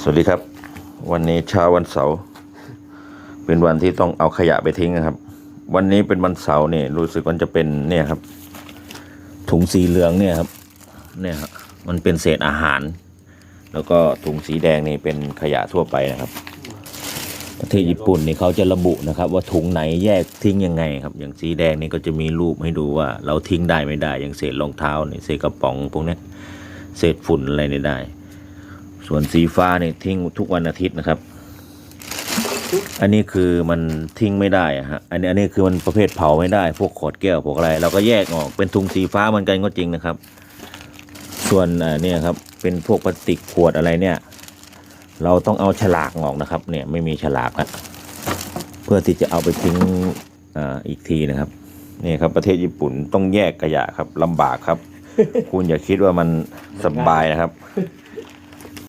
สวัสดีครับ วันนี้เช้าวันเสาร์เป็นวันที่ต้องเอาขยะไปทิ้งนะครับ วันนี้เป็นวันเสาร์เนี่ยรู้สึกมันจะเป็นเนี่ยครับ ถุงสีเหลืองเนี่ยครับ เนี่ยครับมันเป็นเศษอาหาร แล้วก็ถุงสีแดงนี่เป็นขยะทั่วไปนะครับ ประเทศญี่ปุ่นนี่เขาจะระบุนะครับ ว่าถุงไหนแยกทิ้งยังไงครับ อย่างสีแดงนี่ก็จะมีรูปให้ดูว่า เราทิ้งได้ไม่ได้อย่างเศษรองเท้านี่เศษกระป๋องพวกนี้เศษฝุ่นอะไรนี่ได้ ส่วนสีฟ้าเนี่ยทิ้งทุกวันอาทิตย์นะครับ อันนี้คือมันทิ้งไม่ได้อะฮะอันนี้อันนี้คือมันประเภทเผาไม่ได้ พวกขวดแก้วพวกอะไร เราก็แยกออกเป็นถุงสีฟ้าเหมือนกันก็จริงนะครับ ส่วนอ่าเนี่ยครับเป็นพวกพลาสติกขวดอะไรเนี่ย เราต้องเอาฉลากออกนะครับ เนี่ยไม่มีฉลากอะเพื่อที่จะเอาไปทิ้งอ่าอีกทีนะครับนี่ครับประเทศญี่ปุ่นต้องแยกขยะครับลำบากครับ คุณอย่าคิดว่ามันสบายนะครับ